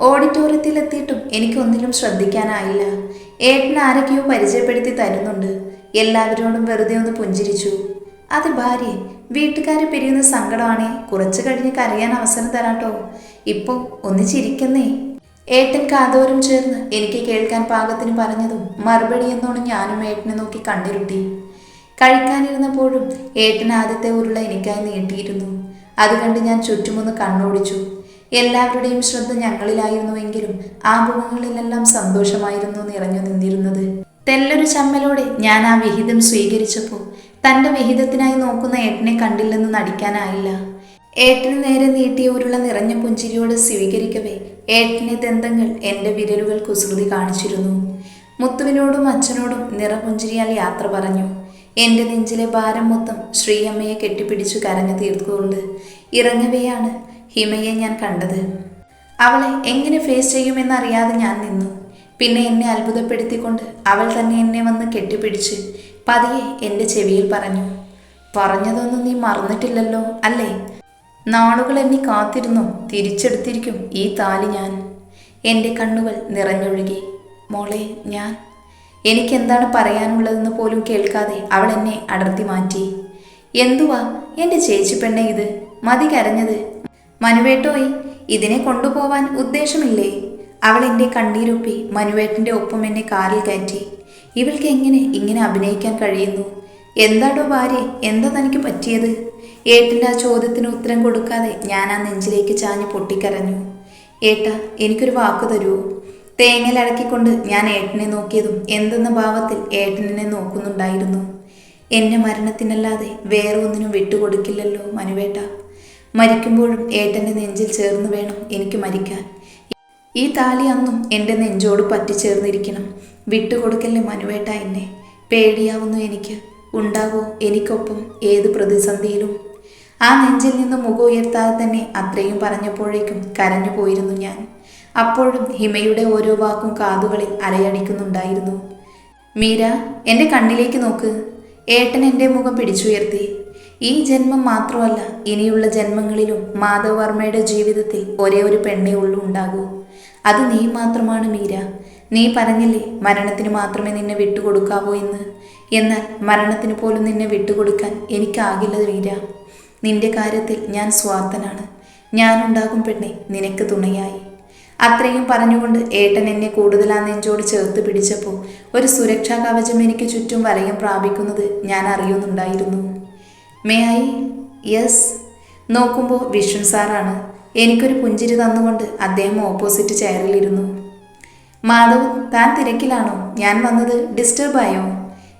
ഓഡിറ്റോറിയത്തിലെത്തിയിട്ടും എനിക്കൊന്നിലും ശ്രദ്ധിക്കാനായില്ല. ഏട്ടൻ ആരൊക്കെയോ പരിചയപ്പെടുത്തി തരുന്നുണ്ട്. എല്ലാവരോടും വെറുതെ ഒന്ന് പുഞ്ചിരിച്ചു. അത് ഭാര്യ വീട്ടുകാരെ പിരിയുന്ന സങ്കടമാണേ. കുറച്ച് കഴിഞ്ഞ് കരയാൻ അവസരം തരാട്ടോ. ഇപ്പോൾ ഒന്ന് ചിരിക്കുന്നേ. ഏട്ടൻ കാതോരം ചേർന്ന് എനിക്ക് കേൾക്കാൻ പാകത്തിന് പറഞ്ഞതും മറുപടി എന്നോണം ഞാനും ഏട്ടനെ നോക്കി കണ്ടിരുട്ടി കഴിക്കാനിരുന്നപ്പോഴും ഏട്ടൻ ആദ്യത്തെ ഉരുള എനിക്കായി നീട്ടിയിരുന്നു. അത് കണ്ട് ഞാൻ ചുറ്റുമൊന്ന് കണ്ണോടിച്ചു. എല്ലാവരുടെയും ശ്രദ്ധ ഞങ്ങളിലായിരുന്നുവെങ്കിലും ആ മുഖങ്ങളിലെല്ലാം സന്തോഷമായിരുന്നു നിറഞ്ഞു നിന്നിരുന്നത്. തെല്ലൊരു ചമ്മലോടെ ഞാൻ ആ വിഹിതം സ്വീകരിച്ചപ്പോൾ തന്റെ വിഹിതത്തിനായി നോക്കുന്ന ഏട്ടനെ കണ്ടില്ലെന്ന് നടിക്കാനായില്ല. ഏട്ടന് നേരെ നീട്ടിയ ഉരുള നിറഞ്ഞ പുഞ്ചിരിയോട് സ്വീകരിക്കവേ ഏട്ടനെ ദന്തങ്ങൾ എന്റെ വിരലുകൾ കുസൃതി കാണിച്ചിരുന്നു. മുത്തുവിനോടും അച്ഛനോടും നിറപുഞ്ചിരിയാൽ യാത്ര പറഞ്ഞു. എന്റെ നെഞ്ചിലെ ഭാരം മൊത്തം ശ്രീയമ്മയെ കെട്ടിപ്പിടിച്ചു കരഞ്ഞു തീർത്തുകൊണ്ട്. ഇറങ്ങവെയാണ് ഹിമയെ ഞാൻ കണ്ടത്. അവളെ എങ്ങനെ ഫേസ് ചെയ്യുമെന്നറിയാതെ ഞാൻ നിന്നു. പിന്നെ എന്നെ അത്ഭുതപ്പെടുത്തിക്കൊണ്ട് അവൾ തന്നെ എന്നെ വന്ന് കെട്ടിപ്പിടിച്ച് പതിയെ എന്റെ ചെവിയിൽ പറഞ്ഞു പറഞ്ഞതൊന്നും നീ മറന്നിട്ടില്ലല്ലോ അല്ലേ? നാളുകൾ എന്നെ കാത്തിരുന്നു തിരിച്ചെടുത്തിരിക്കും ഈ താലി ഞാൻ. എന്റെ കണ്ണുകൾ നിറഞ്ഞൊഴുകി മോളെ ഞാൻ. എനിക്കെന്താണ് പറയാനുള്ളതെന്ന് പോലും കേൾക്കാതെ അവൾ എന്നെ അടർത്തി മാറ്റി. എന്തുവാ? എന്റെ ചേച്ചി പെണ്ണെ ഇത്. മതി കരഞ്ഞത്. മനുവേട്ടോയി ഇതിനെ കൊണ്ടുപോവാൻ ഉദ്ദേശമില്ലേ? അവൾ എന്റെ കണ്ണീരൊപ്പി മനുവേട്ടന്റെ ഒപ്പം എന്നെ കാറിൽ കയറ്റി. ഇവൾക്ക് എങ്ങനെ ഇങ്ങനെ അഭിനയിക്കാൻ കഴിയുന്നു? എന്താടോ ഭാര്യ എന്താ തനിക്ക് പറ്റിയത്? ഏട്ടന്റെ ആ ചോദ്യത്തിന് ഉത്തരം കൊടുക്കാതെ ഞാൻ ആ നെഞ്ചിലേക്ക് ചാഞ്ഞ് പൊട്ടിക്കരഞ്ഞു. ഏട്ടാ എനിക്കൊരു വാക്ക് തരുമോ തേങ്ങലടക്കിക്കൊണ്ട് ഞാൻ ഏട്ടനെ നോക്കിയതും എന്തെന്ന ഭാവത്തിൽ ഏട്ടനെ നോക്കുന്നുണ്ടായിരുന്നു. എന്നെ മരണത്തിനല്ലാതെ വേറെ ഒന്നിനും വിട്ടുകൊടുക്കില്ലല്ലോ മനുവേട്ട. മരിക്കുമ്പോഴും ഏട്ടന്റെ നെഞ്ചിൽ ചേർന്ന് വേണം എനിക്ക് മരിക്കാൻ. ഈ താലി അന്നും എന്റെ നെഞ്ചോട് പറ്റിച്ചേർന്നിരിക്കണം. വിട്ടുകൊടുക്കല്ലേ മനുവേട്ട എന്നെ. പേടിയാവുന്നു എനിക്ക്. ഉണ്ടാവോ എനിക്കൊപ്പം ഏത് പ്രതിസന്ധിയിലും? ആ നെഞ്ചിൽ നിന്ന് മുഖം ഉയർത്താതെ തന്നെ അത്രയും പറഞ്ഞപ്പോഴേക്കും കരഞ്ഞു പോയിരുന്നു ഞാൻ. അപ്പോഴും ഹിമയുടെ ഓരോ വാക്കും കാതുകളിൽ അലയടിക്കുന്നുണ്ടായിരുന്നു. മീര എന്റെ കണ്ണിലേക്ക് നോക്ക്. ഏട്ടൻ എന്റെ മുഖം പിടിച്ചുയർത്തി. ഈ ജന്മം മാത്രമല്ല ഇനിയുള്ള ജന്മങ്ങളിലും മാധവ് വർമ്മയുടെ ജീവിതത്തിൽ ഒരേ ഒരു പെണ്ണേ ഉള്ളൂ ഉണ്ടാകൂ. അത് നീ മാത്രമാണ് മീര. നീ പറഞ്ഞില്ലേ മരണത്തിന് മാത്രമേ നിന്നെ വിട്ടുകൊടുക്കാവൂ എന്ന്. എന്നാൽ മരണത്തിന് പോലും നിന്നെ വിട്ടുകൊടുക്കാൻ എനിക്കാകില്ല മീര. നിന്റെ കാര്യത്തിൽ ഞാൻ സ്വാർത്ഥനാണ്. ഞാനുണ്ടാകും പെണ്ണെ നിനക്ക് തുണയായി. അത്രയും പറഞ്ഞുകൊണ്ട് ഏട്ടൻ എന്നെ കൂടുതൽ ആ നെഞ്ചോട് ചേർത്ത് പിടിച്ചപ്പോൾ ഒരു സുരക്ഷാ കവചം എനിക്ക് ചുറ്റും വലയം പ്രാപിക്കുന്നത് ഞാൻ അറിയുന്നുണ്ടായിരുന്നു. മേ ഐ യെസ് നോക്കുമ്പോൾ വിഷ്ണു സാറാണ്. എനിക്കൊരു പുഞ്ചിരി തന്നുകൊണ്ട് അദ്ദേഹം ഓപ്പോസിറ്റ് ചെയറിലിരുന്നു മാധവ് താൻ തിരക്കിലാണോ? ഞാൻ വന്നത് ഡിസ്റ്റർബ് ആയോ?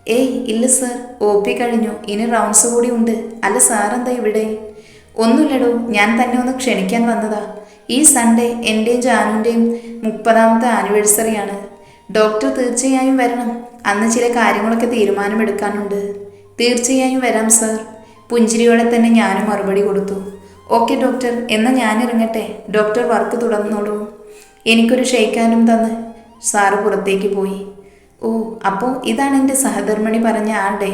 ഏയ് ഇല്ല സർ ഒ പി കഴിഞ്ഞു. ഇനി റൗണ്ട്സ് കൂടി ഉണ്ട്. അല്ല സാറെന്താ ഇവിടെ? ഒന്നുമില്ലടോ. ഞാൻ തന്നെ ഒന്ന് ക്ഷണിക്കാൻ വന്നതാ. ഈ സൺഡേ എന്റെയും ജാനുവിന്റെയും മുപ്പതാമത്തെ ആനിവേഴ്സറിയാണ് ഡോക്ടർ തീർച്ചയായും വരണം. അന്ന് ചില കാര്യങ്ങളൊക്കെ തീരുമാനമെടുക്കാനുണ്ട്. തീർച്ചയായും വരാം സർ പുഞ്ചിരിയോടെ തന്നെ ഞാനും മറുപടി കൊടുത്തു. Okay doctor. എന്നാൽ ഞാൻ ഇറങ്ങട്ടെ. ഡോക്ടർ വർക്ക് തുടർന്നോളൂ. എനിക്കൊരു ഷെയ്ക്കാനും തന്ന്. സാറ് പുറത്തേക്ക് പോയി. ഓ അപ്പോൾ ഇതാണ് എന്റെ സഹധർമ്മിണി പറഞ്ഞ ആളുടെ.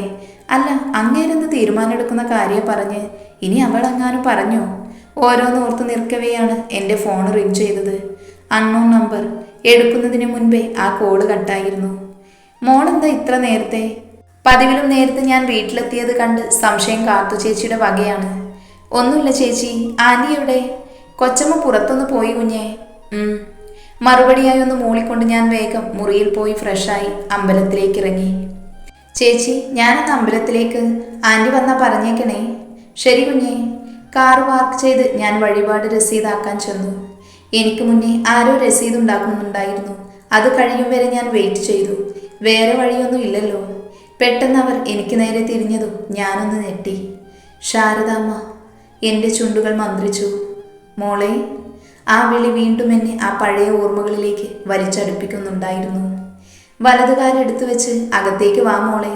അല്ല അങ്ങേരെന്ന് തീരുമാനമെടുക്കുന്ന കാര്യം പറഞ്ഞ് ഇനി അവൾ അങ്ങാനും പറഞ്ഞു? ഓരോന്ന് ഓർത്ത് നിൽക്കവെയാണ് എന്റെ ഫോൺ റിങ് ചെയ്തത്. Unknown number. എടുക്കുന്നതിന് മുൻപേ ആ കോഡ് കട്ടായിരുന്നു. മോളെന്താ ഇത്ര നേരത്തെ? പതിവിലും നേരത്തെ ഞാൻ വീട്ടിലെത്തിയത് കണ്ട് സംശയം കാത്തു ചേച്ചിയുടെ വകയാണ്. ഒന്നുമില്ല ചേച്ചി ആന്റി എവിടെ? കൊച്ചമ്മ പുറത്തൊന്ന് പോയി കുഞ്ഞേ. മറുപടിയായി ഒന്ന് മൂളിക്കൊണ്ട് ഞാൻ വേഗം മുറിയിൽ പോയി ഫ്രഷായി അമ്പലത്തിലേക്ക് ഇറങ്ങി. ചേച്ചി ഞാനന്ന് അമ്പലത്തിലേക്ക്. ആന്റി വന്നാ പറഞ്ഞേക്കണേ. ശരി കുഞ്ഞേ. കാർ പാർക്ക് ചെയ്ത് ഞാൻ വഴിപാട് രസീതാക്കാൻ ചെന്നു. എനിക്ക് മുന്നേ ആരോ രസീത് ഉണ്ടാക്കുന്നുണ്ടായിരുന്നു. അത് കഴിയും വരെ ഞാൻ വെയിറ്റ് ചെയ്തു. വേറെ വഴിയൊന്നും ഇല്ലല്ലോ. പെട്ടെന്ന് അവർ എനിക്ക് നേരെ തിരിഞ്ഞതും ഞാനൊന്ന് ഞെട്ടി. ശാരദാമ്മ എന്റെ ചുണ്ടുകൾ മന്ത്രിച്ചു. മോളെ ആ വിളി വീണ്ടും എന്നെ ആ പഴയ ഓർമ്മകളിലേക്ക് വലിച്ചടുപ്പിക്കുന്നുണ്ടായിരുന്നു. വലതുകാലെടുത്തു വെച്ച് അകത്തേക്ക് വാ മോളെ.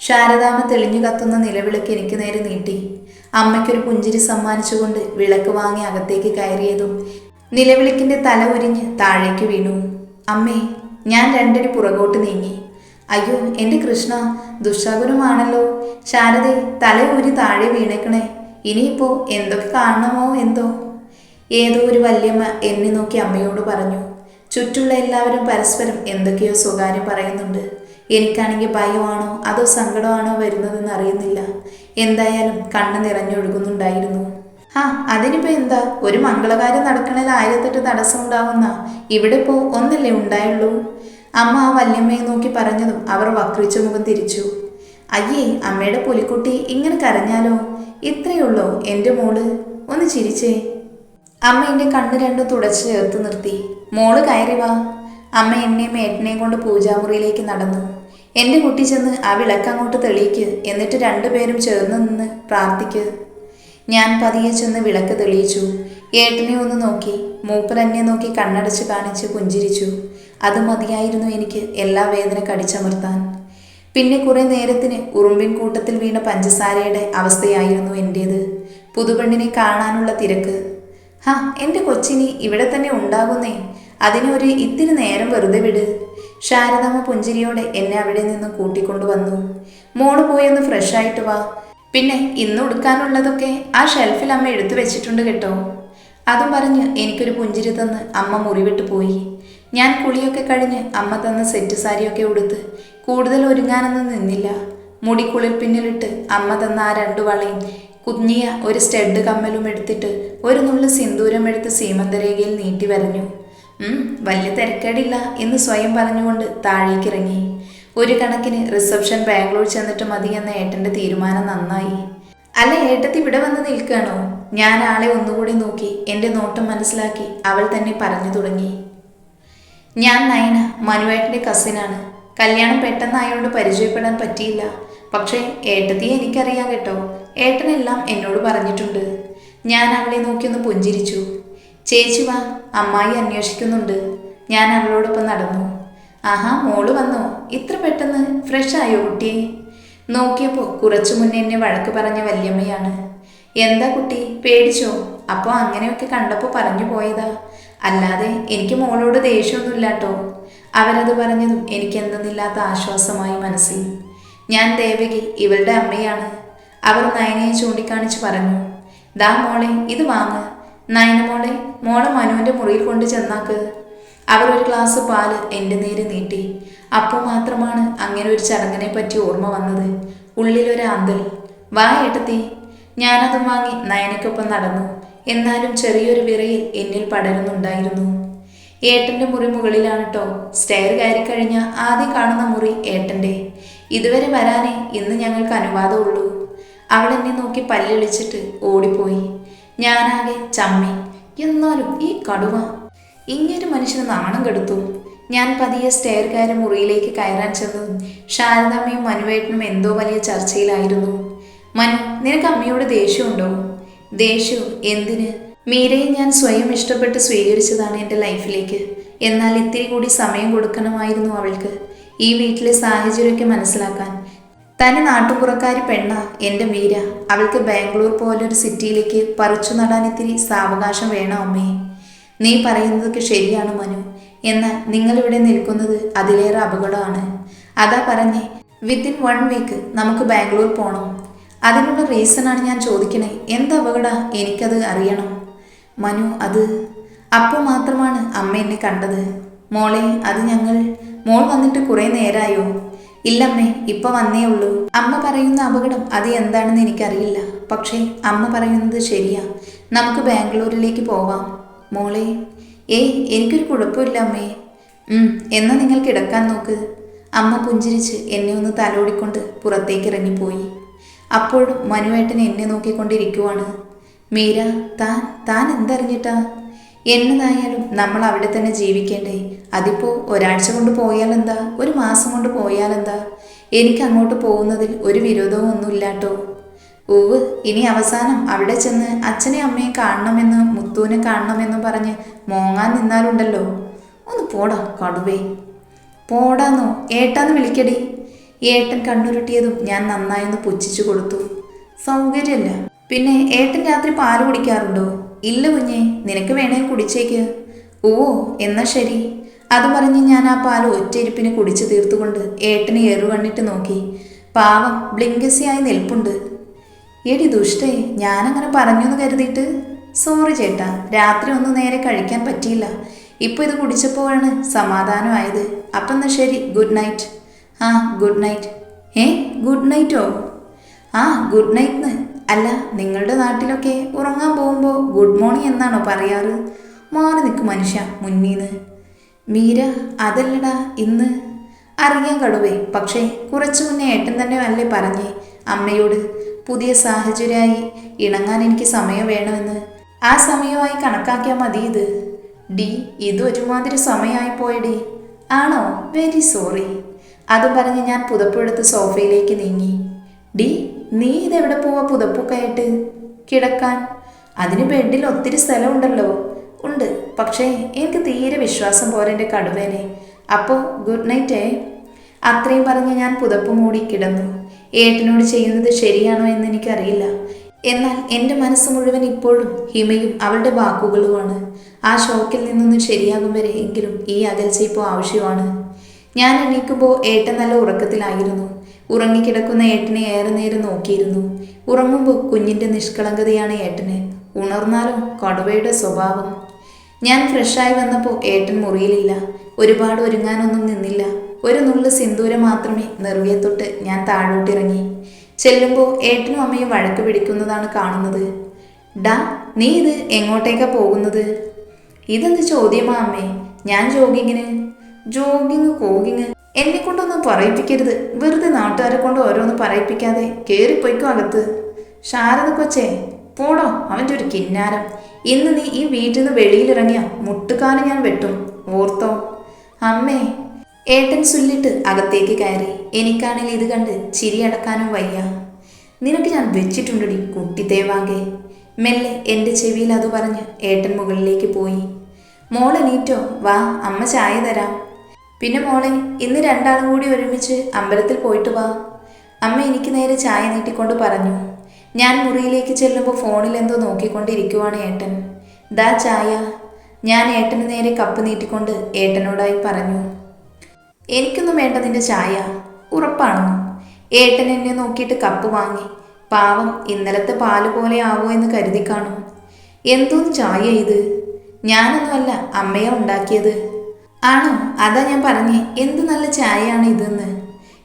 ശാരദാമ്മ തെളിഞ്ഞു കത്തുന്ന നിലവിളക്ക് എനിക്ക് നേരെ നീട്ടി. അമ്മയ്ക്കൊരു പുഞ്ചിരി സമ്മാനിച്ചുകൊണ്ട് വിളക്ക് വാങ്ങി അകത്തേക്ക് കയറിയതും നിലവിളക്കിന്റെ തല ഉരിഞ്ഞ് താഴേക്ക് വീണു. അമ്മേ ഞാൻ രണ്ടടി പുറകോട്ട് നീങ്ങി. അയ്യോ എന്റെ കൃഷ്ണ ദുശകുനമാണല്ലോ. ശാരദേ തല ഊരി താഴെ വീണേക്കണേ. ഇനിയിപ്പോ എന്തൊക്കെ കാണണമോ എന്തോ? ഏതോ ഒരു വല്യമ്മ എന്നെ നോക്കി അമ്മയോട് പറഞ്ഞു ചുറ്റുള്ള എല്ലാവരും പരസ്പരം എന്തൊക്കെയോ സ്വകാര്യം പറയുന്നുണ്ട്. എനിക്കാണെങ്കിൽ ഭയമാണോ അതോ സങ്കടമാണോ വരുന്നതെന്ന് അറിയുന്നില്ല. എന്തായാലും കണ്ണ് നിറഞ്ഞൊഴുകുന്നുണ്ടായിരുന്നു ആ അതിനിപ്പോ എന്താ? ഒരു മംഗളകാര്യം നടക്കണത് ആയിരത്തെട്ട് തടസ്സം ഉണ്ടാവുന്ന ഇവിടെ ഇപ്പോ ഒന്നല്ലേ ഉണ്ടായുള്ളൂ? അമ്മ ആ വല്യമ്മയെ നോക്കി പറഞ്ഞതും അവർ വക്രിച്ച മുഖം തിരിച്ചു. അയ്യേ അമ്മയുടെ പുലിക്കുട്ടി ഇങ്ങനെ കരഞ്ഞാലോ? ഇത്രയുള്ളോ എന്റെ മോൾ? ഒന്ന് ചിരിച്ചേ. അമ്മ എന്റെ കണ്ണ് രണ്ടും തുടച്ച് ചേർത്ത് നിർത്തി. മോൾ കയറി വാ. അമ്മ എന്നെയും ഏട്ടനെയും കൊണ്ട് പൂജാമുറിയിലേക്ക് നടന്നു. എന്റെ കുട്ടി ചെന്ന് ആ വിളക്ക് അങ്ങോട്ട് തെളിയിക്ക്. എന്നിട്ട് രണ്ടുപേരും ചേർന്ന് നിന്ന് പ്രാർത്ഥിക്ക്. ഞാൻ പതിയെ ചെന്ന് വിളക്ക് തെളിയിച്ചു. ഏട്ടനെ ഒന്ന് നോക്കി. മൂപ്പൻ എന്നെ നോക്കി കണ്ണടച്ച് കാണിച്ച് പുഞ്ചിരിച്ചു. അത് മതിയായിരുന്നു എനിക്ക് എല്ലാ വേദന കടിച്ചമർത്താൻ. പിന്നെ കുറേ നേരത്തിന് ഉറുമ്പിൻ കൂട്ടത്തിൽ വീണ പഞ്ചസാരയുടെ അവസ്ഥയായിരുന്നു എന്റേത് പുതുപെണ്ണിനെ കാണാനുള്ള തിരക്ക്. ഹാ എന്റെ കൊച്ചിനി ഇവിടെ തന്നെ ഉണ്ടാകുന്നേ. അതിനൊരു ഇത്തിരി നേരം വെറുതെ വിട്. ശാരദാമ്മ പുഞ്ചിരിയോടെ എന്നെ അവിടെ നിന്ന് കൂട്ടിക്കൊണ്ടുവന്നു മോൾ പോയൊന്ന് ഫ്രഷ് ആയിട്ട് വാ. പിന്നെ ഇന്ന് ഉടുക്കാനുള്ളതൊക്കെ ആ ഷെൽഫിൽ അമ്മ എടുത്തു വെച്ചിട്ടുണ്ട് കേട്ടോ. അതും പറഞ്ഞ് എനിക്കൊരു പുഞ്ചിരി തന്ന് അമ്മ മുറിവിട്ട് പോയി. ഞാൻ കുളിയൊക്കെ കഴിഞ്ഞ് അമ്മ തന്ന സെറ്റ് സാരിയൊക്കെ ഉടുത്ത് കൂടുതൽ ഒരുങ്ങാനൊന്നും നിന്നില്ല. മുടി കുളിർപ്പിന്നിലിട്ട് അമ്മ തന്ന ആ രണ്ടു വളയും കുഞ്ഞിയ ഒരു സ്റ്റഡ് കമ്മലും എടുത്തിട്ട് ഒരു നുള്ളു സിന്ദൂരം എടുത്ത് സീമന്തരേഖയിൽ നീട്ടി വരഞ്ഞു. വലിയ തിരക്കേടില്ല എന്ന് സ്വയം പറഞ്ഞുകൊണ്ട് താഴേക്കിറങ്ങി. ഒരു കണക്കിന് റിസപ്ഷൻ ബാംഗ്ലൂർ ചെന്നിട്ട് മതി എന്ന ഏട്ടന്റെ തീരുമാനം നന്നായി. അല്ല ഏട്ടത്തി ഇവിടെ വന്ന് നിൽക്കുകയാണോ ഞാൻ ആളെ ഒന്നുകൂടി നോക്കി എന്റെ നോട്ടം മനസ്സിലാക്കി അവൾ തന്നെ പറഞ്ഞു തുടങ്ങി. ഞാൻ നയന മനുവേട്ടന്റെ കസിനാണ് കല്യാണം പെട്ടെന്നായോണ്ട് പരിചയപ്പെടാൻ പറ്റിയില്ല. പക്ഷേ ഏട്ടത്തിയെ എനിക്കറിയാം കേട്ടോ. ഏട്ടനെല്ലാം എന്നോട് പറഞ്ഞിട്ടുണ്ട്. ഞാൻ അവളെ നോക്കിയൊന്ന് പുഞ്ചിരിച്ചു. ചേച്ചി വാ അമ്മായി അന്വേഷിക്കുന്നുണ്ട്. ഞാൻ അവളോടൊപ്പം നടന്നു. ആഹാ മോൾ വന്നോ? ഇത്ര പെട്ടെന്ന് ഫ്രഷ് ആയോ കുട്ടിയെ? നോക്കിയപ്പോൾ കുറച്ചു മുന്നേ എന്നെ വഴക്ക് പറഞ്ഞ വല്യമ്മയാണ്. എന്താ കുട്ടി പേടിച്ചോ? അപ്പോൾ അങ്ങനെയൊക്കെ കണ്ടപ്പോൾ പറഞ്ഞു പോയതാ. അല്ലാതെ എനിക്ക് മോളോട് ദേഷ്യമൊന്നുമില്ല കേട്ടോ അവരത് പറഞ്ഞതും എനിക്ക് എന്തെന്നില്ലാത്ത ആശ്വാസമായി മനസ്സിൽ. ഞാൻ ദേവകി ഇവളുടെ അമ്മയാണ്. അവർ നയനയെ ചൂണ്ടിക്കാണിച്ച് പറഞ്ഞു ദാ മോളെ ഇത് വാങ്ങ്. നയന മോളെ മോളെ മനുവിന്റെ മുറിയിൽ കൊണ്ട് ചെന്നാക്ക്. അവർ ഒരു ഗ്ലാസ് പാൽ എന്റെ നേരെ നീട്ടി. അപ്പോൾ മാത്രമാണ് അങ്ങനെ ഒരു ചടങ്ങിനെ പറ്റി ഓർമ്മ വന്നത്. ഉള്ളിലൊരു ആന്തൽ വാ എട്ടത്തി ഞാനതും വാങ്ങി നയനയ്ക്കൊപ്പം നടന്നു. എന്നാലും ചെറിയൊരു വിറയിൽ എന്നിൽ പടരുന്നുണ്ടായിരുന്നു. ഏട്ടന്റെ മുറി മുകളിലാണ് കേട്ടോ സ്റ്റെയർ കയറി കഴിഞ്ഞ ആദ്യം കാണുന്ന മുറി ഏട്ടന്റെ. ഇതുവരെ വരാനേ ഇന്ന് ഞങ്ങൾക്ക് അനുവാദമുള്ളൂ അവൾ എന്നെ നോക്കി പല്ലിളിച്ചിട്ട് ഓടിപ്പോയി. ഞാനാകെ ചമ്മി. എന്നാലും ഈ കടുവ. ഇങ്ങനൊരു മനുഷ്യന് നാണം കെടുത്തു. ഞാൻ പതിയെ സ്റ്റെയർ കയറി മുറിയിലേക്ക് കയറാൻ ചെന്നതും ശാരദാമ്മയും മനുവേട്ടനും എന്തോ വലിയ ചർച്ചയിലായിരുന്നു. മനു നിനക്ക് അമ്മയോട് ദേഷ്യമുണ്ടോ? ദേഷ്യം എന്തിന്? മീരയെ ഞാൻ സ്വയം ഇഷ്ടപ്പെട്ട് സ്വീകരിച്ചതാണ് എന്റെ ലൈഫിലേക്ക്. എന്നാൽ ഇത്തിരി കൂടി സമയം കൊടുക്കണമായിരുന്നു അവൾക്ക്. ഈ വീട്ടിലെ സാഹചര്യമൊക്കെ മനസ്സിലാക്കാൻ. തനി നാട്ടുപുറക്കാരി പെണ്ണ എന്റെ മീര. അവൾക്ക് ബാംഗ്ലൂർ പോലൊരു സിറ്റിയിലേക്ക് പറിച്ചു നടാൻ ഇത്തിരി സാവകാശം വേണം അമ്മേ? നീ പറയുന്നതൊക്കെ ശരിയാണ് മനു. എന്നാൽ നിങ്ങളിവിടെ നിൽക്കുന്നത് അതിലേറെ അപകടമാണ്. അതാ പറഞ്ഞേ വിത്തിൻ വൺ വീക്ക് നമുക്ക് ബാംഗ്ലൂർ പോകണം അതിനുള്ള റീസണാണ് ഞാൻ ചോദിക്കണേ. എന്താ അപകട? എനിക്കത് അറിയണം. മനു അത് അപ്പോൾ മാത്രമാണ് അമ്മ എന്നെ കണ്ടത്. മോളെ അത് ഞങ്ങൾ മോൾ വന്നിട്ട് കുറേ നേരായോ? ഇല്ലമ്മേ ഇപ്പൊ വന്നേ ഉള്ളൂ. അമ്മ പറയുന്ന അപകടം അത് എന്താണെന്ന് എനിക്കറിയില്ല. പക്ഷേ അമ്മ പറയുന്നത് ശരിയാ. നമുക്ക് ബാംഗ്ലൂരിലേക്ക് പോവാം. മോളെ ഏയ് എനിക്കൊരു കുഴപ്പമില്ല അമ്മേ. എന്നാൽ എന്നാ നിങ്ങൾ കിടക്കാൻ നോക്ക്. അമ്മ പുഞ്ചിരിച്ച് എന്നെ ഒന്ന് തലോടിക്കൊണ്ട് പുറത്തേക്ക് ഇറങ്ങിപ്പോയി അപ്പോഴും മനുവേട്ടൻ എന്നെ നോക്കിക്കൊണ്ടിരിക്കുവാണ്. മീര താൻ താൻ എന്തറിഞ്ഞിട്ടാ? എന്നതായാലും നമ്മൾ അവിടെ തന്നെ ജീവിക്കേണ്ടേ. അതിപ്പോ ഒരാഴ്ച കൊണ്ട് പോയാൽ എന്താ ഒരു മാസം കൊണ്ട് പോയാൽ എന്താ എനിക്ക് അങ്ങോട്ട് പോകുന്നതിൽ ഒരു വിരോധവും ഒന്നുമില്ലാട്ടോ. ഉവ് ഇനി അവസാനം അവിടെ ചെന്ന് അച്ഛനെ അമ്മയെ കാണണമെന്ന് മുത്തൂനെ കാണണമെന്നും പറഞ്ഞ് മോങ്ങാൻ നിന്നാലുണ്ടല്ലോ. ഒന്ന് പോടാ കടുവേ. പോടാന്നോ ഏട്ടാന്ന് വിളിക്കടി. ഏട്ടൻ കണ്ണുരുട്ടിയതും ഞാൻ നന്നായൊന്ന് പുച്ഛിച്ചു കൊടുത്തു. സൗകര്യമല്ല. പിന്നെ ഏട്ടൻ രാത്രി പാൽ കുടിക്കാറുണ്ടോ? ഇല്ല കുഞ്ഞെ നിനക്ക് വേണേ കുടിച്ചേക്ക്. ഓ എന്നാ ശരി. അത് പറഞ്ഞ് ഞാൻ ആ പാൽ ഒറ്റയിരിപ്പിന് കുടിച്ചു തീർത്തുകൊണ്ട് ഏട്ടനെ ഏറുകണ്ണിട്ട് നോക്കി. പാവം ബ്ലിങ്കസിയായി നിൽപ്പുണ്ട്. എടി ദുഷ്ടേ ഞാനങ്ങനെ പറഞ്ഞു എന്ന് കരുതിയിട്ട്? സോറി ചേട്ടാ രാത്രി ഒന്നും നേരെ കഴിക്കാൻ പറ്റിയില്ല. ഇപ്പോൾ ഇത് കുടിച്ചപ്പോഴാണ് സമാധാനമായത്. അപ്പം എന്നാ ശരി ഗുഡ് നൈറ്റ്. ആ ഗുഡ് നൈറ്റ് ഏ ഗുഡ് നൈറ്റോ ആ ഗുഡ് നൈറ്റ് അല്ല നിങ്ങളുടെ നാട്ടിലൊക്കെ ഉറങ്ങാൻ പോകുമ്പോൾ ഗുഡ് മോർണിംഗ് എന്നാണോ പറയാറ്? മാറി നിൽക്കും മനുഷ്യ മുന്നീന്ന്. മീര അതല്ലടാ ഇന്ന്. അറിയാൻ കടുവേ പക്ഷേ കുറച്ചു മുന്നേ ഏട്ടൻ തന്നെ അല്ലേ പറഞ്ഞേ അമ്മയോട്. പുതിയ സാഹചര്യമായി ഇണങ്ങാൻ എനിക്ക് സമയം വേണമെന്ന്. ആ സമയമായി കണക്കാക്കിയാൽ മതി ഇത്. ഡി ഇത് ഒരുമാതിരി സമയമായി പോയടി. ആണോ? വെരി സോറി അതും പറഞ്ഞ് ഞാൻ പുതപ്പെടുത്ത് സോഫയിലേക്ക് നീങ്ങി. ഡി നീ ഇതെവിടെ പോവാ പുതപ്പൊക്കെയായിട്ട് കിടക്കാൻ. അതിന് ബെഡിൽ ഒത്തിരി സ്ഥലമുണ്ടല്ലോ. ഉണ്ട്. പക്ഷേ എനിക്ക് തീരെ വിശ്വാസം പോരെ എന്റെ കടുവേനെ. അപ്പോൾ ഗുഡ് നൈറ്റ് ഏ? അത്രയും പറഞ്ഞ് ഞാൻ പുതപ്പ് മൂടി കിടന്നു. ഏട്ടനോട് ചെയ്യുന്നത് ശരിയാണോ എന്ന് എനിക്കറിയില്ല. എന്നാൽ എന്റെ മനസ്സ് മുഴുവൻ ഇപ്പോഴും ഹിമയും അവളുടെ വാക്കുകളുമാണ്. ആ ഷോക്കിൽ നിന്നൊന്ന് ശരിയാകും വരെ എങ്കിലും ഈ അകൽച്ച ഇപ്പോൾ ആവശ്യമാണ്. ഞാൻ എണീക്കുമ്പോൾ ഏട്ടൻ നല്ല ഉറക്കത്തിലായിരുന്നു. ഉറങ്ങിക്കിടക്കുന്ന ഏട്ടനെ ഏറെ നേരം നോക്കിയിരുന്നു. ഉറങ്ങുമ്പോൾ കുഞ്ഞിന്റെ നിഷ്കളങ്കതയാണ് ഏട്ടന്. ഉണർന്നാലും കടുവയുടെ സ്വഭാവം. ഞാൻ ഫ്രഷായി വന്നപ്പോൾ ഏട്ടൻ മുറിയിലില്ല. ഒരുപാട് ഒരുങ്ങാനൊന്നും നിന്നില്ല. ഒരു നുള്ളു സിന്ദൂരം മാത്രമേ നെറുകെ തൊട്ട് ഞാൻ താഴോട്ടിറങ്ങി. ചെല്ലുമ്പോൾ ഏട്ടനും അമ്മയും വഴക്ക് പിടിക്കുന്നതാണ് കാണുന്നത്. ഡാ നീ ഇത് എങ്ങോട്ടേക്കാ പോകുന്നത്? ഇതെന്ത് ചോദ്യമാ അമ്മേ? ഞാൻ ജോഗിങ്ങിന് ജോഗിങ് കോഗിങ് എന്നെ കൊണ്ടൊന്നും പറയിപ്പിക്കരുത്. വെറുതെ നാട്ടുകാരെ കൊണ്ട് ഓരോന്ന് പറയിപ്പിക്കാതെ കേറിപ്പോയിക്കോ അകത്ത്. ശാരദ കൊച്ചേ പോടോ അവന്റെ ഒരു കിന്നാരം. ഇന്ന് നീ ഈ വീട്ടിൽ നിന്ന് വെളിയിലിറങ്ങിയ മുട്ടുകാൽ ഞാൻ വെട്ടും. ഓർത്തോ? അമ്മേ ഏട്ടൻ ചൊല്ലിട്ട് അകത്തേക്ക് കയറി. എനിക്കാണെങ്കിൽ ഇത് കണ്ട് ചിരി അടക്കാനും വയ്യ. നിനക്ക് ഞാൻ വെച്ചിട്ടുണ്ടടി കുട്ടി തേവാങ്കെ മെല്ലെ എന്റെ ചെവിയിൽ അത് പറഞ്ഞ് ഏട്ടൻ മുകളിലേക്ക് പോയി. മോളെ നീറ്റോ? വാ അമ്മ ചായ തരാം. പിന്നെ മോളെ ഇന്ന് രണ്ടാളും കൂടി ഒരുമിച്ച് അമ്പലത്തിൽ പോയിട്ട് വാ. അമ്മ എനിക്ക് നേരെ ചായ നീട്ടിക്കൊണ്ട് പറഞ്ഞു. ഞാൻ മുറിയിലേക്ക് ചെല്ലുമ്പോൾ ഫോണിൽ എന്തോ നോക്കിക്കൊണ്ടിരിക്കുവാണ് ഏട്ടൻ. ദാ ചായ. ഞാൻ ഏട്ടന് നേരെ കപ്പ് നീട്ടിക്കൊണ്ട് ഏട്ടനോടായി പറഞ്ഞു. എനിക്കൊന്നും വേണ്ട നിന്റെ ചായ. ഉറപ്പാണോ? ഏട്ടൻ എന്നെ നോക്കിയിട്ട് കപ്പ് വാങ്ങി. പാവം ഇന്നലത്തെ പാൽ പോലെ ആവോ എന്ന് കരുതി കാണും. എന്തോ ചായ ഇത്. ഞാനൊന്നുമല്ല അമ്മയാ ഉണ്ടാക്കിയത്. ആണോ? അതാ ഞാൻ പറഞ്ഞേ. എന്ത് നല്ല ചായയാണ് ഇതെന്ന്.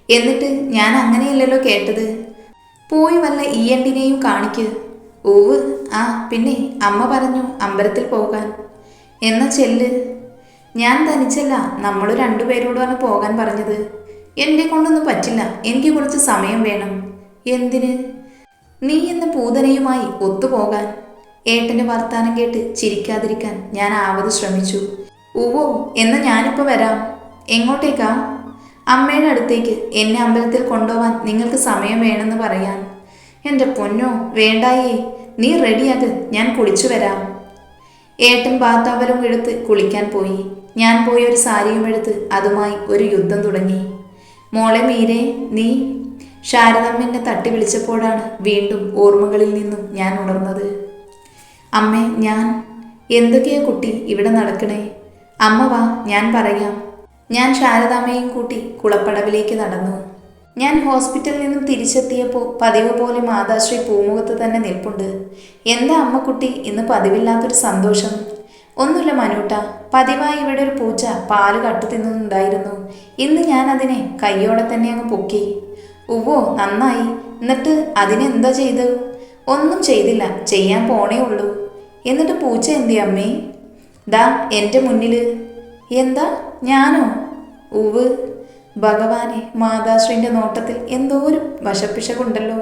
എന്നിട്ട് ഞാൻ അങ്ങനെയല്ലല്ലോ കേട്ടത്. പോയി വല്ല ഈ എണ്ടിനെയും കാണിക്ക്. ഓവ് ആ പിന്നെ അമ്മ പറഞ്ഞു അമ്പലത്തിൽ പോകാൻ. എന്ന ചെല്ല്. ഞാൻ തനിച്ചല്ല നമ്മൾ രണ്ടുപേരോടാണ് പോകാൻ പറഞ്ഞത്. എന്നെ കൊണ്ടൊന്നും പറ്റില്ല. എനിക്ക് കുറച്ച് സമയം വേണം. എന്തിന്? നീ എന്ന പൂതനയുമായി ഒത്തുപോകാൻ. ഏട്ടന്റെ വർത്താനം കേട്ട് ചിരിക്കാതിരിക്കാൻ ഞാൻ ആവത് ശ്രമിച്ചു. ഉവ്വോ എന്ന് ഞാനിപ്പോൾ വരാം. എങ്ങോട്ടേക്കാ? അമ്മയുടെ അടുത്തേക്ക് എന്നെ അമ്പലത്തിൽ കൊണ്ടുപോവാൻ നിങ്ങൾക്ക് സമയം വേണമെന്ന് പറയാൻ. എന്റെ പൊന്നോ വേണ്ടായേ. നീ റെഡിയാക്ക് ഞാൻ കുളിച്ചു വരാം. ഏട്ടൻ ബാത്താവലും എടുത്ത് കുളിക്കാൻ പോയി. ഞാൻ പോയി ഒരു സാരിയും എടുത്ത് അതുമായി ഒരു യുദ്ധം തുടങ്ങി. മോളെ മീരെ നീ? ശാരദമ്മ തട്ടി വിളിച്ചപ്പോഴാണ് വീണ്ടും ഓർമ്മകളിൽ നിന്നും ഞാൻ ഉണർന്നത്. അമ്മേ ഞാൻ. എന്തൊക്കെയാ കുട്ടി ഇവിടെ നടക്കണേ? അമ്മ വാ ഞാൻ പറയാം. ഞാൻ ശാരദാമ്മയും കൂട്ടി കുളപ്പടവിലേക്ക് നടന്നു. ഞാൻ ഹോസ്പിറ്റലിൽ നിന്നും തിരിച്ചെത്തിയപ്പോൾ പതിവ് പോലെ മാതാശ്രീ പൂമുഖത്ത് തന്നെ നിൽപ്പുണ്ട്. എന്താ അമ്മക്കുട്ടി ഇന്ന് പതിവില്ലാത്തൊരു സന്തോഷം? ഒന്നുമില്ല മനൂട്ട പതിവായി ഇവിടെ ഒരു പൂച്ച പാൽ കട്ടു തിന്നുന്നുണ്ടായിരുന്നു. ഇന്ന് ഞാൻ അതിനെ കയ്യോടെ തന്നെ അങ്ങ് പൊക്കി. ഉവ്വോ നന്നായി. എന്നിട്ട് അതിനെന്താ ചെയ്തു? ഒന്നും ചെയ്തില്ല ചെയ്യാൻ പോണേ ഉള്ളൂ. എന്നിട്ട് പൂച്ച എന്തി അമ്മേ ദാ എന്റെ മുന്നിൽ എന്താ? ഞാനോ? ഉവ് ഭഗവാനെ മാതാശ്രീന്റെ നോട്ടത്തിൽ എന്തോ ഒരു വശപ്പിശകുണ്ടല്ലോ.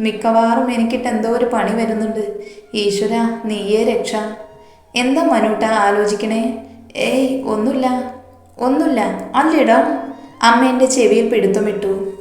മിക്കവാറും എനിക്കിട്ട് എന്തോ ഒരു പണി വരുന്നുണ്ട്. ഈശ്വര നീയേ രക്ഷ. എന്താ മനുട്ട ആലോചിക്കണേ? ഏയ് ഒന്നുമില്ല. ഒന്നുമില്ല. അല്ലേടാ. അമ്മ എന്റെ ചെവിയിൽ പിടുത്തമിട്ടു